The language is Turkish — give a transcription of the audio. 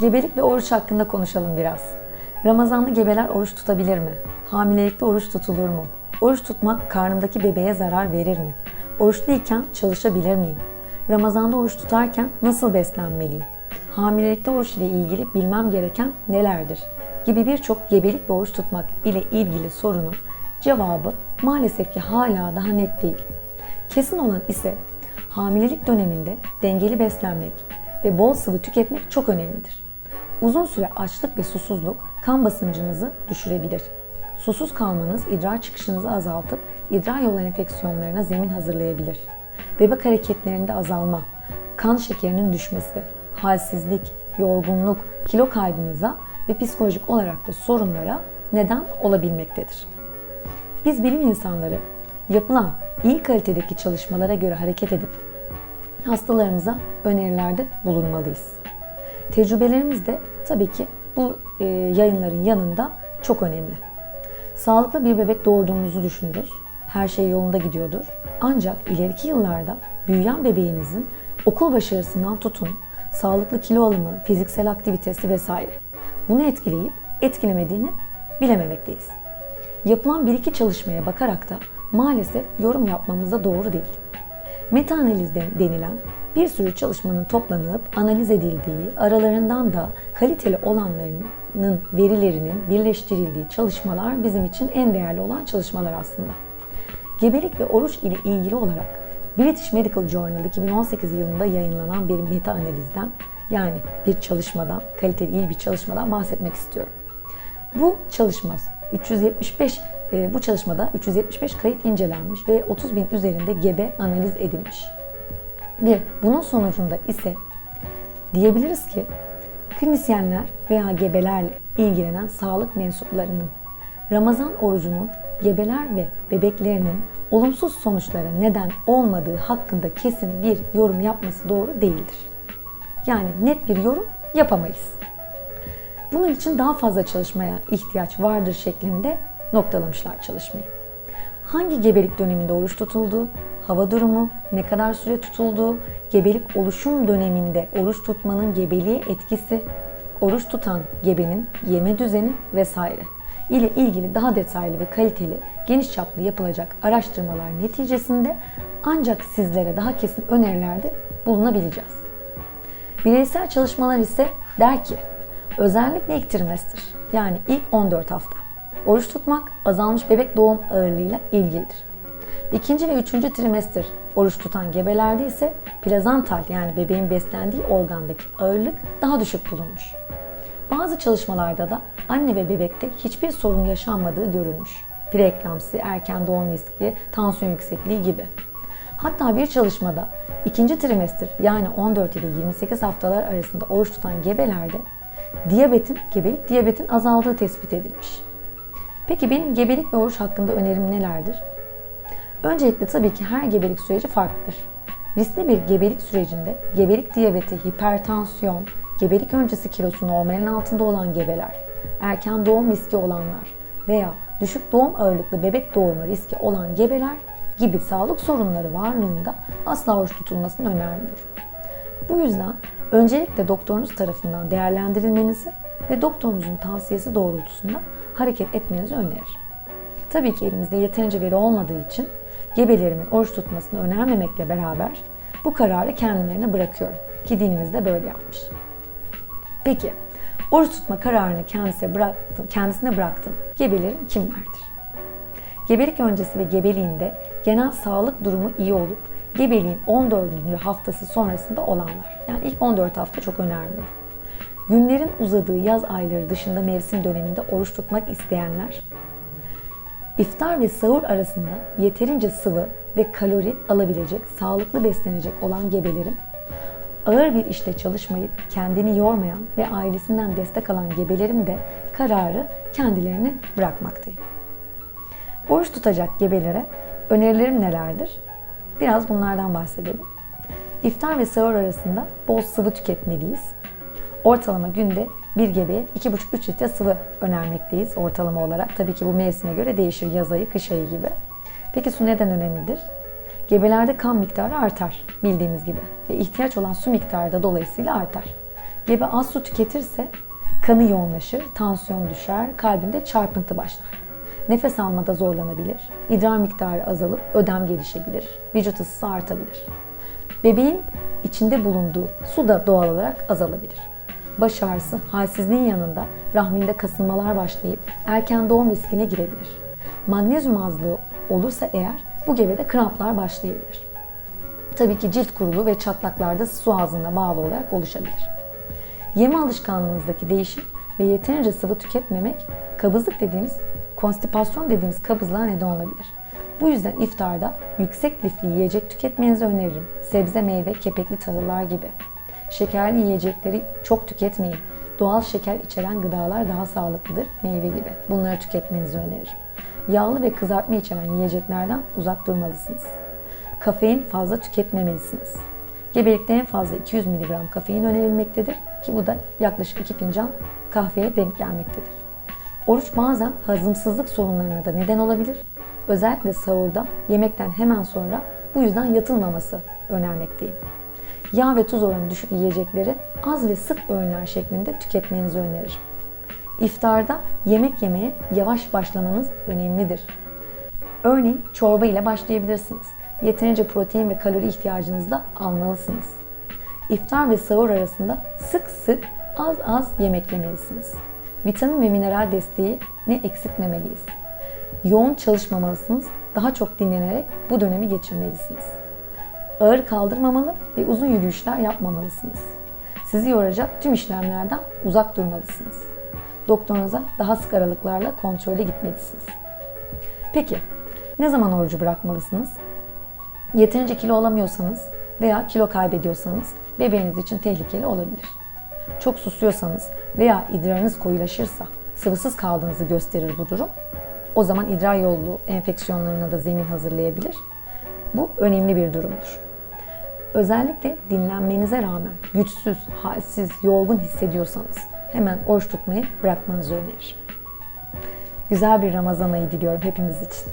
Gebelik ve oruç hakkında konuşalım biraz. Ramazanlı gebeler oruç tutabilir mi? Hamilelikte oruç tutulur mu? Oruç tutmak karnımdaki bebeğe zarar verir mi? Oruçluyken çalışabilir miyim? Ramazanda oruç tutarken nasıl beslenmeliyim? Hamilelikte oruç ile ilgili bilmem gereken nelerdir? Gibi birçok gebelik ve oruç tutmak ile ilgili sorunun cevabı maalesef ki hala daha net değil. Kesin olan ise hamilelik döneminde dengeli beslenmek ve bol sıvı tüketmek çok önemlidir. Uzun süre açlık ve susuzluk kan basıncınızı düşürebilir. Susuz kalmanız idrar çıkışınızı azaltıp idrar yolu enfeksiyonlarına zemin hazırlayabilir. Bebek hareketlerinde azalma, kan şekerinin düşmesi, halsizlik, yorgunluk, kilo kaybınıza ve psikolojik olarak da sorunlara neden olabilmektedir. Biz bilim insanları yapılan iyi kalitedeki çalışmalara göre hareket edip hastalarımıza önerilerde bulunmalıyız. Tecrübelerimiz de tabii ki bu e, yayınların yanında çok önemli. Sağlıklı bir bebek doğurduğunuzu düşünürüz. Her şey yolunda gidiyordur. Ancak ileriki yıllarda büyüyen bebeğinizin okul başarısından tutun, sağlıklı kilo alımı, fiziksel aktivitesi vesaire bunu etkileyip etkilemediğini bilememekteyiz. Yapılan bir iki çalışmaya bakarak da maalesef yorum yapmamız da doğru değil. Meta analiz denilen bir sürü çalışmanın toplanıp analiz edildiği, aralarından da kaliteli olanlarının verilerinin birleştirildiği çalışmalar bizim için en değerli olan çalışmalar aslında. Gebelik ve oruç ile ilgili olarak British Medical Journal 2018 yılında yayınlanan bir meta analizden yani bir çalışmadan, kaliteli iyi bir çalışmadan bahsetmek istiyorum. Bu çalışma 375 e, bu çalışmada 375 kayıt incelenmiş ve 30 bin üzerinde gebe analiz edilmiş. Ve bunun sonucunda ise diyebiliriz ki klinisyenler veya gebelerle ilgilenen sağlık mensuplarının Ramazan orucunun gebeler ve bebeklerinin olumsuz sonuçlara neden olmadığı hakkında kesin bir yorum yapması doğru değildir. Yani net bir yorum yapamayız. Bunun için daha fazla çalışmaya ihtiyaç vardır şeklinde noktalamışlar çalışmayı. Hangi gebelik döneminde oruç tutulduğu, hava durumu, ne kadar süre tutulduğu, gebelik oluşum döneminde oruç tutmanın gebeliğe etkisi, oruç tutan gebenin yeme düzeni vesaire ile ilgili daha detaylı ve kaliteli, geniş çaplı yapılacak araştırmalar neticesinde ancak sizlere daha kesin önerilerde bulunabileceğiz. Bireysel çalışmalar ise der ki, özellikle ilk trimester yani ilk 14 hafta oruç tutmak azalmış bebek doğum ağırlığıyla ilgilidir. İkinci ve üçüncü trimester oruç tutan gebelerde ise plazantal yani bebeğin beslendiği organdaki ağırlık daha düşük bulunmuş. Bazı çalışmalarda da anne ve bebekte hiçbir sorun yaşanmadığı görülmüş. Preeklamsi, erken doğum riski, tansiyon yüksekliği gibi. Hatta bir çalışmada ikinci trimester yani 14 ile 28 haftalar arasında oruç tutan gebelerde diyabetin, gebelik diyabetin azaldığı tespit edilmiş. Peki benim gebelik ve oruç hakkında önerim nelerdir? Öncelikle tabii ki her gebelik süreci farklıdır. Riskli bir gebelik sürecinde gebelik diyabeti, hipertansiyon, gebelik öncesi kilosu normalin altında olan gebeler, erken doğum riski olanlar veya düşük doğum ağırlıklı bebek doğurma riski olan gebeler gibi sağlık sorunları varlığında asla oruç tutulmasını önermiyorum. Bu yüzden öncelikle doktorunuz tarafından değerlendirilmenizi ve doktorunuzun tavsiyesi doğrultusunda hareket etmenizi öneririm. Tabii ki elimizde yeterince veri olmadığı için gebelerimin oruç tutmasını önermemekle beraber bu kararı kendilerine bırakıyorum. Ki dinimiz de böyle yapmış. Peki, oruç tutma kararını kendisine bıraktım, kendisine bıraktım. Gebelerin kimlerdir? Gebelik öncesi ve gebeliğinde genel sağlık durumu iyi olup gebeliğin 14. haftası sonrasında olanlar. Yani ilk 14 hafta çok önermiyorum. Günlerin uzadığı yaz ayları dışında mevsim döneminde oruç tutmak isteyenler, iftar ve sahur arasında yeterince sıvı ve kalori alabilecek, sağlıklı beslenecek olan gebelerin, ağır bir işte çalışmayıp kendini yormayan ve ailesinden destek alan gebelerim de kararı kendilerine bırakmaktayım. Oruç tutacak gebelere önerilerim nelerdir? Biraz bunlardan bahsedelim. İftar ve sahur arasında bol sıvı tüketmeliyiz. Ortalama günde bir gebeye 2,5-3 litre sıvı önermekteyiz ortalama olarak. Tabii ki bu mevsime göre değişir. Yaz ayı, kış ayı gibi. Peki su neden önemlidir? Gebelerde kan miktarı artar bildiğimiz gibi ve ihtiyaç olan su miktarı da dolayısıyla artar. Gebe az su tüketirse kanı yoğunlaşır, tansiyon düşer, kalbinde çarpıntı başlar. Nefes almada zorlanabilir, idrar miktarı azalıp ödem gelişebilir, vücut ısısı artabilir. Bebeğin içinde bulunduğu su da doğal olarak azalabilir. Baş ağrısı, halsizliğin yanında rahminde kasılmalar başlayıp erken doğum riskine girebilir. Magnezyum azlığı olursa eğer bu gebede kramplar başlayabilir. Tabii ki cilt kuruluğu ve çatlaklar da su ağzına bağlı olarak oluşabilir. Yeme alışkanlığınızdaki değişim ve yeterince sıvı tüketmemek kabızlık dediğimiz, konstipasyon dediğimiz kabızlığa neden olabilir. Bu yüzden iftarda yüksek lifli yiyecek tüketmenizi öneririm. Sebze, meyve, kepekli tahıllar gibi. Şekerli yiyecekleri çok tüketmeyin. Doğal şeker içeren gıdalar daha sağlıklıdır, meyve gibi. Bunları tüketmenizi öneririm. Yağlı ve kızartma içeren yiyeceklerden uzak durmalısınız. Kafein fazla tüketmemelisiniz. Gebelikte en fazla 200 mg kafein önerilmektedir ki bu da yaklaşık 2 fincan kahveye denk gelmektedir. Oruç bazen hazımsızlık sorunlarına da neden olabilir. Özellikle sahurda yemekten hemen sonra bu yüzden yatılmaması önermekteyim. Yağ ve tuz oranı düşük yiyecekleri az ve sık öğünler şeklinde tüketmenizi öneririm. İftarda yemek yemeye yavaş başlamanız önemlidir. Örneğin çorba ile başlayabilirsiniz. Yeterince protein ve kalori ihtiyacınızı da almalısınız. İftar ve sahur arasında sık sık az az yemek yemelisiniz. Vitamin ve mineral desteğini eksiltmemeliyiz. Yoğun çalışmamalısınız, daha çok dinlenerek bu dönemi geçirmelisiniz. Ağır kaldırmamalı ve uzun yürüyüşler yapmamalısınız. Sizi yoracak tüm işlemlerden uzak durmalısınız. Doktorunuza daha sık aralıklarla kontrole gitmelisiniz. Peki, ne zaman orucu bırakmalısınız? Yeterince kilo alamıyorsanız veya kilo kaybediyorsanız bebeğiniz için tehlikeli olabilir. Çok susuyorsanız veya idrarınız koyulaşırsa sıvısız kaldığınızı gösterir bu durum. O zaman idrar yolu enfeksiyonlarına da zemin hazırlayabilir. Bu önemli bir durumdur. Özellikle dinlenmenize rağmen güçsüz, halsiz, yorgun hissediyorsanız hemen oruç tutmayı bırakmanızı öneririm. Güzel bir Ramazan ayı diliyorum hepimiz için.